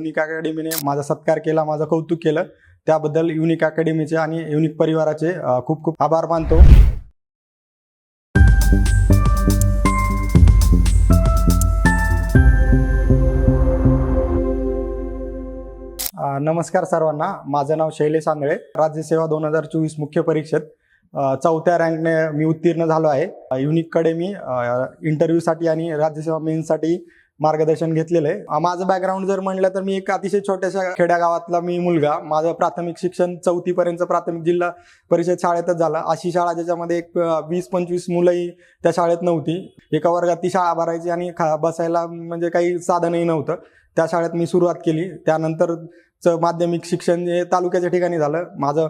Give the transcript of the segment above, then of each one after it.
Unique अकॅडमीने माझा सत्कार केला माझं कौतुक केलं. त्याबद्दल युनिक अकॅडमीचे आणि युनिक परिवाराचे खूप खूप आभार मानतो. नमस्कार सर्वांना. माझं नाव शैलेश आंधळे. राज्यसेवा दोन हजार चोवीस मुख्य परीक्षेत चौथ्या रँकने मी उत्तीर्ण झालो आहे. युनिककडे मी इंटरव्ह्यूसाठी आणि राज्यसेवा मेन्ससाठी मार्गदर्शन घेतलेलं आहे. माझं बॅकग्राऊंड जर म्हणलं तर मी एक अतिशय छोट्याशा खेड्यागावातला मी मुलगा. माझं प्राथमिक शिक्षण चौथीपर्यंत प्राथमिक जिल्हा परिषद शाळेतच झालं. अशी शाळा ज्याच्यामध्ये एक वीस पंचवीस मुलंही त्या शाळेत नव्हती. एका वर्गात ती शाळा भरायची आणि खा बसायला म्हणजे काही साधनही नव्हतं. त्या शाळेत मी सुरुवात केली. त्यानंतरचं माध्यमिक शिक्षण हे तालुक्याच्या ठिकाणी झालं. माझं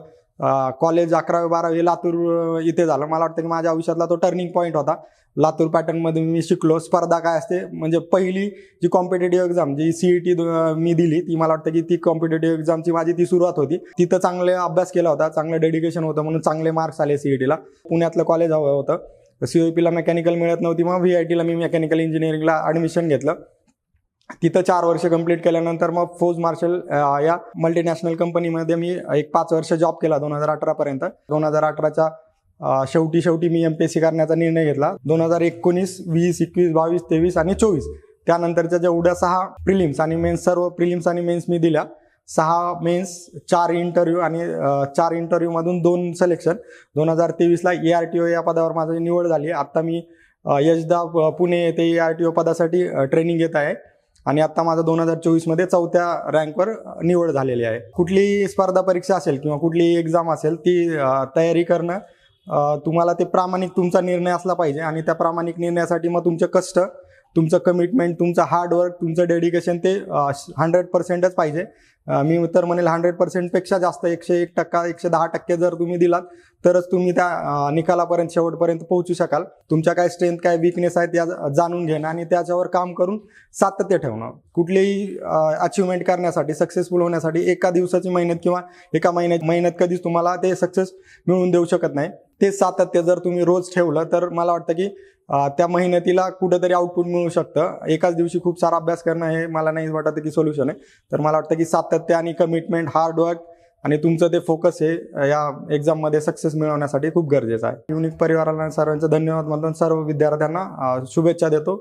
कॉलेज अकरावी बारावी लातूर इथे झालं. मला वाटतं की माझ्या आयुष्यातला तो टर्निंग पॉईंट होता. लातूर पॅटर्नमध्ये मी शिकलो. स्पर्धा काय असते? म्हणजे पहिली जी कॉम्पिटेटिव्ह एक्झाम जी सी ई टी मी दिली ती मला वाटतं की ती कॉम्पिटेटिव्ह एक्झामची माझी ती सुरुवात होती. तिथं चांगले अभ्यास केला होता चांगलं डेडिकेशन होतं म्हणून चांगले मार्क्स आले सी ई टीला पुण्यातलं कॉलेज हवं होतं. सी ओ पीला मेकॅनिकल मिळत नव्हती मग व्ही आय टीला मी मेकॅनिकल इंजिनिअरिंगला ॲडमिशन घेतलं. तिथं चार वर्ष कंप्लीट केल्यानंतर मग फौज मार्शल या मल्टीनॅशनल कंपनीमध्ये मी एक पाच वर्ष जॉब केला दोन हजार अठरापर्यंत दोन हजार अठराच्या शेवटी शेवटी मी एम पी एस सी करण्याचा निर्णय घेतला. दोन हजार एकोणीस वीस एकवीस बावीस तेवीस आणि चोवीस. त्यानंतरच्या जेवढ्या सहा प्रिलिम्स आणि मेन्स सर्व प्रिलिम्स आणि मेन्स मी दिल्या. सहा मेन्स चार इंटरव्ह्यू आणि चार इंटरव्ह्यूमधून दोन सिलेक्शन दोन हजार तेवीसला ए आर टी ओ या पदावर माझी निवड झाली. आत्ता मी यशदा पुणे येथे ए आर टी ओ पदासाठी ट्रेनिंग घेत आहे. आणि आता माझा दोन हजार चोवीसमध्ये चौथ्या रँकवर निवड झालेली आहे. कुठलीही स्पर्धा परीक्षा असेल किंवा कुठली एक्झाम असेल ती तयारी करणं तुम्हाला ते प्रामाणिक तुमचा निर्णय असला पाहिजे आणि त्या प्रामाणिक निर्णयासाठी मग तुमचे कष्ट तुमचं कमिटमेंट तुमचं हार्डवर्क तुमचं डेडिकेशन ते हंड्रेड पर्सेंटच पाहिजे. मी तर म्हणेल हंड्रेड पर्सेंटपेक्षा जास्त एकशे एक टक्का एकशे दहा टक्के जर तुम्ही दिलात तरच तुम्ही त्या निकालापर्यंत शेवटपर्यंत पोहोचू शकाल. तुमच्या काय स्ट्रेंथ काय विकनेस आहेत या जाणून घेणं आणि त्याच्यावर काम करून सातत्य ठेवणं. कुठलेही अचिव्हमेंट करण्यासाठी सक्सेसफुल होण्यासाठी एका दिवसाची मेहनत किंवा एका महिन्यात मेहनत कधीच तुम्हाला ते सक्सेस मिळवून देऊ शकत नाही. ते सातत्य जर तुम्ही रोज ठेवलं तर मला वाटतं की त्या मेहनतीला कुठंतरी आउटपुट मिळू शकतं. एकाच दिवशी खूप सारा अभ्यास करणं हे मला नाही वाटत की सोल्युशन आहे. तर मला वाटतं की सातत्य सातत्य आणि कमिटमेंट हार्डवर्क आणि तुमचं ते फोकस हे या एक्झाममध्ये सक्सेस मिळवण्यासाठी खूप गरजेचं आहे. युनिक परिवाराला सर्वांचं धन्यवाद म्हणून सर्व विद्यार्थ्यांना शुभेच्छा देतो.